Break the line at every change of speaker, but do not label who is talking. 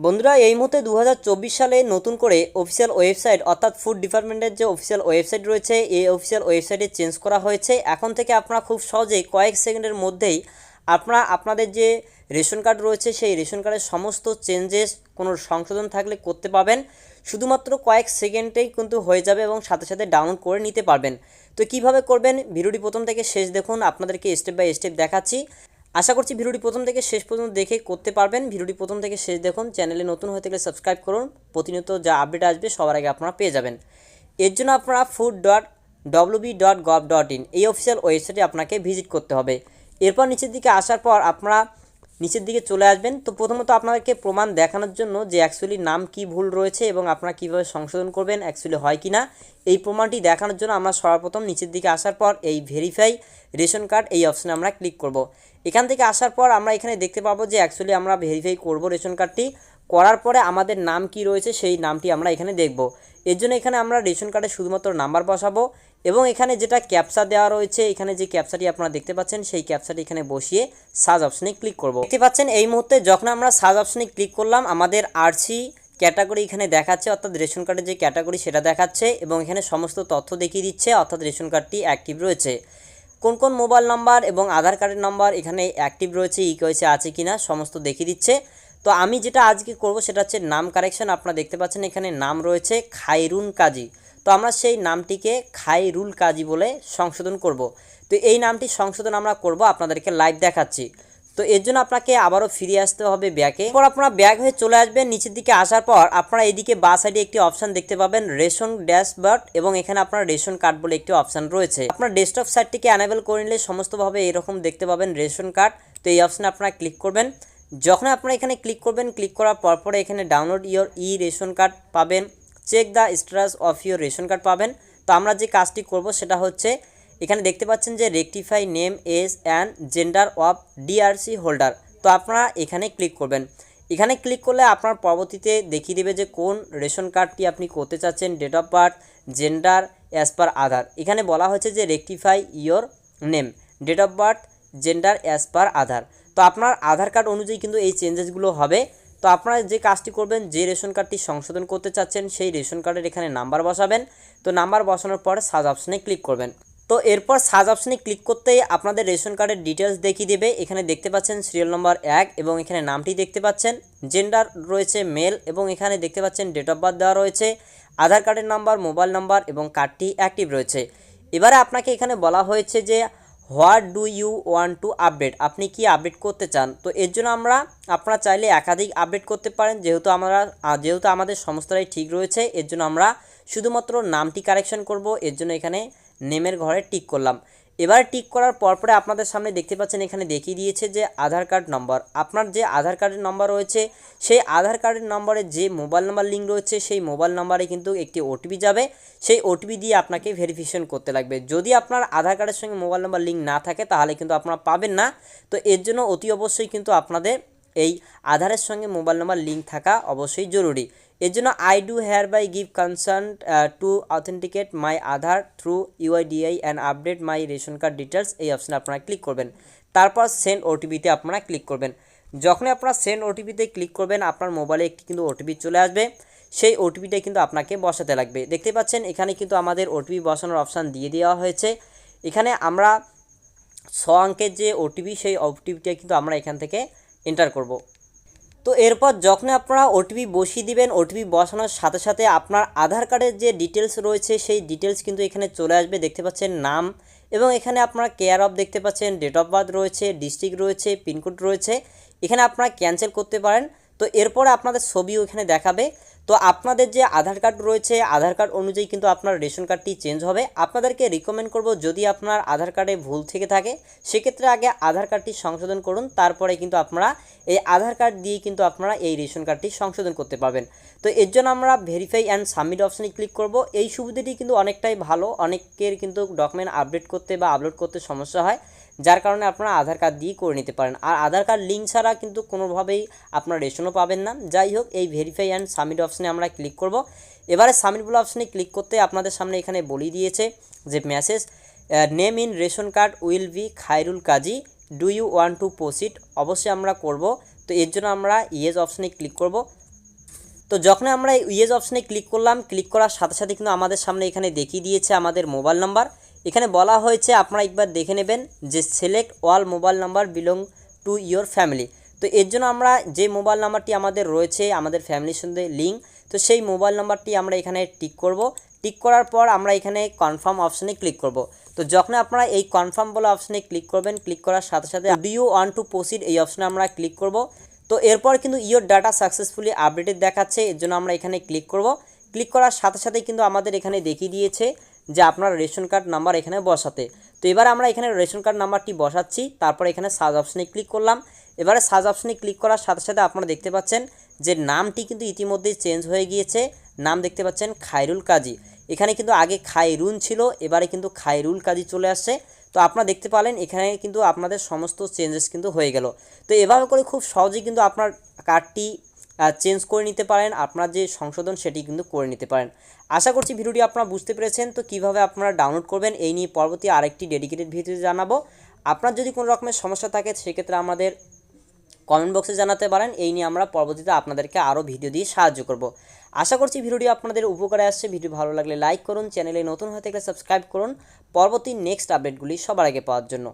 বন্ধুরা, এই মুহূর্তে দু হাজার চব্বিশ সালে নতুন করে অফিসিয়াল ওয়েবসাইট অর্থাৎ ফুড ডিপার্টমেন্টের যে অফিসিয়াল ওয়েবসাইট রয়েছে, এই অফিসিয়াল ওয়েবসাইটে চেঞ্জ করা হয়েছে। এখন থেকে আপনারা খুব সহজেই কয়েক সেকেন্ডের মধ্যেই আপনারা আপনাদের যে রেশন কার্ড রয়েছে, সেই রেশন কার্ডের সমস্ত চেঞ্জেস কোনো সংশোধন থাকলে করতে পাবেন শুধুমাত্র কয়েক সেকেন্ডেই কিন্তু হয়ে যাবে এবং সাথে সাথে ডাউনলোড করে নিতে পারবেন। তো কীভাবে করবেন? ভিডিওটি প্রথম থেকে শেষ দেখুন, আপনাদেরকে স্টেপ বাই স্টেপ দেখাচ্ছি। আশা করছি ভিডিওটি প্রথম থেকে শেষ পর্যন্ত দেখে করতে পারবেন। ভিডিওটি প্রথম থেকে শেষ দেখুন, চ্যানেলে নতুন হয়ে থাকলে সাবস্ক্রাইব করুন। প্রতিনিয়ত যা আপডেট আসবে সবার আগে আপনারা পেয়ে যাবেন। এর জন্য আপনারা food dot WB dot gov dot in এই অফিসিয়াল ওয়েবসাইটে আপনাকে ভিজিট করতে হবে। এরপর নিচের দিকে আসার পর আপনারা নিচের দিকে চলে আসবেন। তো প্রথমত আপনাদেরকে প্রমাণ দেখানোর জন্য যে অ্যাকচুয়ালি নাম কি ভুল রয়েছে এবং আপনারা কীভাবে সংশোধন করবেন অ্যাকচুয়ালি হয় কি না এই প্রমাণটি দেখানোর জন্য আমরা সর্বপ্রথম নিচের দিকে আসার পর এই ভেরিফাই রেশন কার্ড এই অপশানে আমরা ক্লিক করব। এখান থেকে আসার পর আমরা এখানে দেখতে পাবো যে অ্যাকচুয়ালি আমরা ভেরিফাই করব রেশন কার্ডটি। করার পরে আমাদের নাম কি রয়েছে, সেই নামটি আমরা এখানে দেখব। এর জন্য এখানে আমরা রেশন কার্ডে শুধুমাত্র নাম্বার বসাবো এবং এখানে যেটা ক্যাপসা দেওয়া রয়েছে, এখানে যে ক্যাপসাটি আপনারা দেখতে পাচ্ছেন, সেই ক্যাপসাটি এখানে বসিয়ে সার্চ অপশনে ক্লিক করব। দেখতে পাচ্ছেন, এই মুহূর্তে যখন আমরা সার্চ অপশনে ক্লিক করলাম, আমাদের আরসি ক্যাটাগরি এখানে দেখাচ্ছে, অর্থাৎ রেশন কার্ডের যে ক্যাটাগরি সেটা দেখাচ্ছে এবং এখানে সমস্ত তথ্য দেখিয়ে দিচ্ছে, অর্থাৎ রেশন কার্ডটি অ্যাক্টিভ রয়েছে। কোন কোন মোবাইল নাম্বার এবং আধার কার্ডের নাম্বার এখানে অ্যাক্টিভ রয়েছে, ই কয়েছে আছে কি না সমস্ত দেখিয়ে দিচ্ছে। তো আমি যেটা আজকে করব সেটা হচ্ছে নাম কারেকশন। আপনারা দেখতে পাচ্ছেন এখানে নাম রয়েছে খাইরুন কাজী। তো আমরা সেই নামটিকে খাইরুল কাজী বলে সংশোধন করব। তো এই নামটি সংশোধন আমরা করব, আপনাদেরকে লাইভ দেখাচ্ছি। তো এর জন্য আপনাকে আবারও ফিরে আসতে হবে ব্যাকে এরপর আপনারা ব্যাগ হয়ে চলে আসবেন, নিচের দিকে আসার পর আপনারা এদিকে বা সাইডে একটি অপশন দেখতে পাবেন, রেশন ড্যাশবোর্ড এবং এখানে আপনার রেশন কার্ড বলে একটি অপশন রয়েছে। আপনার ডেস্কটপ সাইটটিকে অ্যানেবল করে নিলে সমস্তভাবে এরকম দেখতে পাবেন রেশন কার্ড। তো এই অপশনে আপনারা ক্লিক করবেন। যখন আপনারা এখানে ক্লিক করবেন ক্লিক করার পর পরে এখানে download your e ration card পাবেন। Check the status of your ration card পাবেন। তো আমরা যে কাজটি করব সেটা হচ্ছে এখানে দেখতে পাচ্ছেন যে rectify name age and gender of DRC holder তো আপনারা এখানে ক্লিক করবেন। এখানে ক্লিক করলে আপনার পরবর্তীতে দেখিয়ে দেবে যে কোন রেশন কার্ডটি আপনি করতে চাচ্ছেন date of birth gender as per Aadhaar. এখানে বলা হয়েছে যে rectify your name date of birth gender as per Aadhaar. তো আপনার আধার কার্ড অনুযায়ী কিন্তু এই চেঞ্জেসগুলো হবে। তো আপনারা যে কাজটি করবেন, যে রেশন কার্ডটি সংশোধন করতে চাচ্ছেন, সেই রেশন কার্ডের এখানে নাম্বার বসাবেন। তো নাম্বার বসানোর পর সার্চ অপশনে ক্লিক করবেন। তো এরপর সার্চ অপশনে ক্লিক করতেই আপনাদের রেশন কার্ডের ডিটেলস দেখিয়ে দেবে। এখানে দেখতে পাচ্ছেন সিরিয়াল নম্বর এক এবং এখানে নামটি দেখতে পাচ্ছেন। জেন্ডার রয়েছে মেল এবং এখানে দেখতে পাচ্ছেন ডেট অফ বার্থ দেওয়া রয়েছে। আধার কার্ডের নাম্বার, মোবাইল নাম্বার এবং কার্ডটি অ্যাক্টিভ রয়েছে। এবারে আপনাকে এখানে বলা হয়েছে যে, what do you want to update? আপনি কি আপডেট করতে চান? তো এর জন্য আমরা, আপনারা চাইলে একাধিক আপডেট করতে পারেন। যেহেতু আমরা যেহেতু আমাদের সমস্তটাই ঠিক রয়েছে, এর জন্য আমরা শুধুমাত্র নামটি কারেকশন করব। এর জন্য এখানে নেমের ঘরে টিক করলাম। এবার টিক করার পরপরে আপনাদের সামনে দেখতে পাচ্ছেন, এখানে দেখিয়ে দিয়েছে যে আধার কার্ড নম্বর। আপনার যে আধার কার্ডের নম্বর রয়েছে, সেই আধার কার্ডের নম্বরে যে মোবাইল নাম্বার লিঙ্ক রয়েছে, সেই মোবাইল নাম্বারে কিন্তু একটি ওটিপি যাবে। সেই ওটিপি দিয়ে আপনাকে ভেরিফিকেশন করতে লাগবে। যদি আপনার আধার কার্ডের সঙ্গে মোবাইল নাম্বার লিঙ্ক না থাকে, তাহলে কিন্তু আপনারা পাবেন না। তো এর জন্য অতি অবশ্যই কিন্তু আপনাদের এই আধারের সঙ্গে মোবাইল নাম্বার লিঙ্ক থাকা অবশ্যই জরুরি। এর জন্য I do hereby give concern to authenticate my Aadhaar through UIDAI and update my ration card details এই অপশানে আপনারা ক্লিক করবেন। তারপর সেন্ড ওটিপিতে আপনারা ক্লিক করবেন। যখনই আপনারা সেন্ড ওটিপিতে ক্লিক করবেন, আপনার মোবাইলে একটি কিন্তু ওটিপি চলে আসবে। সেই ওটিপিটাই কিন্তু আপনাকে বসাতে লাগবে। দেখতে পাচ্ছেন, এখানে কিন্তু আমাদের ওটিপি বসানোর অপশান দিয়ে দেওয়া হয়েছে। এখানে আমরা ছ অঙ্কের যে ওটিপি সেই ওটিপিটা কিন্তু আমরা এখান থেকে এন্টার করব। তো এরপর যখন আপনারা ওটিপি বসিয়ে দিবেন ওটিপি বসানোর সাথে সাথে আপনার আধার কার্ডের যে ডিটেলস রয়েছে, সেই ডিটেলস কিন্তু এখানে চলে আসবে। দেখতে পাচ্ছেন নাম এবং এখানে আপনার কেয়ার অফ দেখতে পাচ্ছেন ডেট অফ বার্থ রয়েছে ডিস্ট্রিক্ট রয়েছে পিনকোড রয়েছে। এখানে আপনারা ক্যান্সেল করতে পারেন। তো এরপরে আপনাদের ছবিও এখানে দেখাবে। তো আপনাদের যে আধার কার্ড রয়েছে, আধার কার্ড অনুযায়ী কিন্তু আপনার রেশন কার্ডটি চেঞ্জ হবে। আপনাদেরকে রিকমেন্ড করব, যদি আপনার আধার কার্ডে ভুল থেকে থাকে, সেক্ষেত্রে আগে আধার কার্ডটি সংশোধন করুন, তারপরে কিন্তু আপনারা এই আধার কার্ড দিয়ে কিন্তু আপনারা এই রেশন কার্ডটি সংশোধন করতে পারবেন। তো এর জন্য আমরা ভেরিফাই অ্যান্ড সাবমিট অপশানে ক্লিক করব। এই সুবিধাটি কিন্তু অনেকটাই ভালো, অনেকের কিন্তু ডকুমেন্ট আপডেট করতে বা আপলোড করতে সমস্যা হয়। যার কারণে আপনারা আধার কার্ড দিয়ে করে নিতে পারেন। আর আধার কার্ড লিঙ্ক ছাড়া কিন্তু কোনোভাবেই আপনার রেশনও পাবেন না। যাই হোক, এই ভেরিফাই অ্যান্ড সাবমিট অপশানে আমরা ক্লিক করব। এবারে সাবমিট বলে অপশানে ক্লিক করতে আপনাদের সামনে এখানে বলিয়ে দিয়েছে যে message name in ration card will be Khairul Kazi. Do you want to proceed অবশ্যই আমরা করব। তো এর জন্য আমরা ইয়েস অপশানে ক্লিক করব। তো যখন আমরা ইয়েজ অপশানে ক্লিক করলাম ক্লিক করার সাথে সাথে কিন্তু আমাদের সামনে এখানে দেখিয়ে দিয়েছে আমাদের মোবাইল নাম্বার এখানে বলা হয়েছে, আপনারা একবার দেখে নেবেন যে select all mobile number belong to your family তো এর জন্য আমরা যে মোবাইল নাম্বারটি আমাদের রয়েছে, আমাদের ফ্যামিলির সঙ্গে লিঙ্ক তো সেই মোবাইল নাম্বারটি আমরা এখানে টিক করব। টিক করার পর আমরা এখানে কনফার্ম অপশানে ক্লিক করব। তো যখন আপনারা এই কনফার্ম বলে অপশানে ক্লিক করবেন ক্লিক করার সাথে সাথে do you want to proceed এই অপশানে আমরা ক্লিক করব। তো এরপর কিন্তু ইয়োর ডাটা সাকসেসফুলি আপডেটেড দেখাচ্ছে, এর জন্য আমরা এখানে ক্লিক করব। ক্লিক করার সাথে সাথেই কিন্তু আমাদের এখানে দেখিয়ে দিয়েছে যে আপনার রেশন কার্ড নাম্বার এখানে বসাতে। তো এবার আমরা এখানে রেশন কার্ড নাম্বারটি বসাচ্ছি, তারপর এখানে সার্চ অপশনে ক্লিক করলাম। এবারে সার্চ অপশনে ক্লিক করার সাথে সাথে আপনারা দেখতে পাচ্ছেন যে নামটি কিন্তু ইতিমধ্যেই চেঞ্জ হয়ে গিয়েছে। নাম দেখতে পাচ্ছেন খায়রুল কাজী। এখানে কিন্তু আগে খায়রুন ছিল, এবারে কিন্তু খায়রুল কাজী চলে আসছে। তো আপনারা দেখতে পালেন এখানে কিন্তু আপনাদের সমস্ত চেঞ্জেস কিন্তু হয়ে গেল। তো এভাবে করে খুব সহজেই কিন্তু আপনার কার্ডটি চেঞ্জ করে নিতে পারেন, আপনার যে সংশোধন সেটি কিন্তু করে নিতে পারেন। আশা করছি ভিডিওটি আপনারা বুঝতে পেরেছেন। তো কীভাবে আপনারা ডাউনলোড করবেন, এই নিয়ে পরবর্তী আরেকটি ডেডিকেটেড ভিডিও জানাব। আপনার যদি কোনো রকমের সমস্যা থাকে, সেক্ষেত্রে আমাদের কমেন্ট বক্সে জানাতে পারেন। এই নিয়ে আমরা পরবর্তীতে আপনাদেরকে আরও ভিডিও দিয়ে সাহায্য করব। আশা করছি ভিডিওটি আপনাদের উপকারে আসছে। ভিডিও ভালো লাগলে লাইক করুন চ্যানেলে নতুন হয়ে থাকলে সাবস্ক্রাইব করুন। পরবর্তী নেক্সট আপডেটগুলি সবার আগে পাওয়ার জন্য।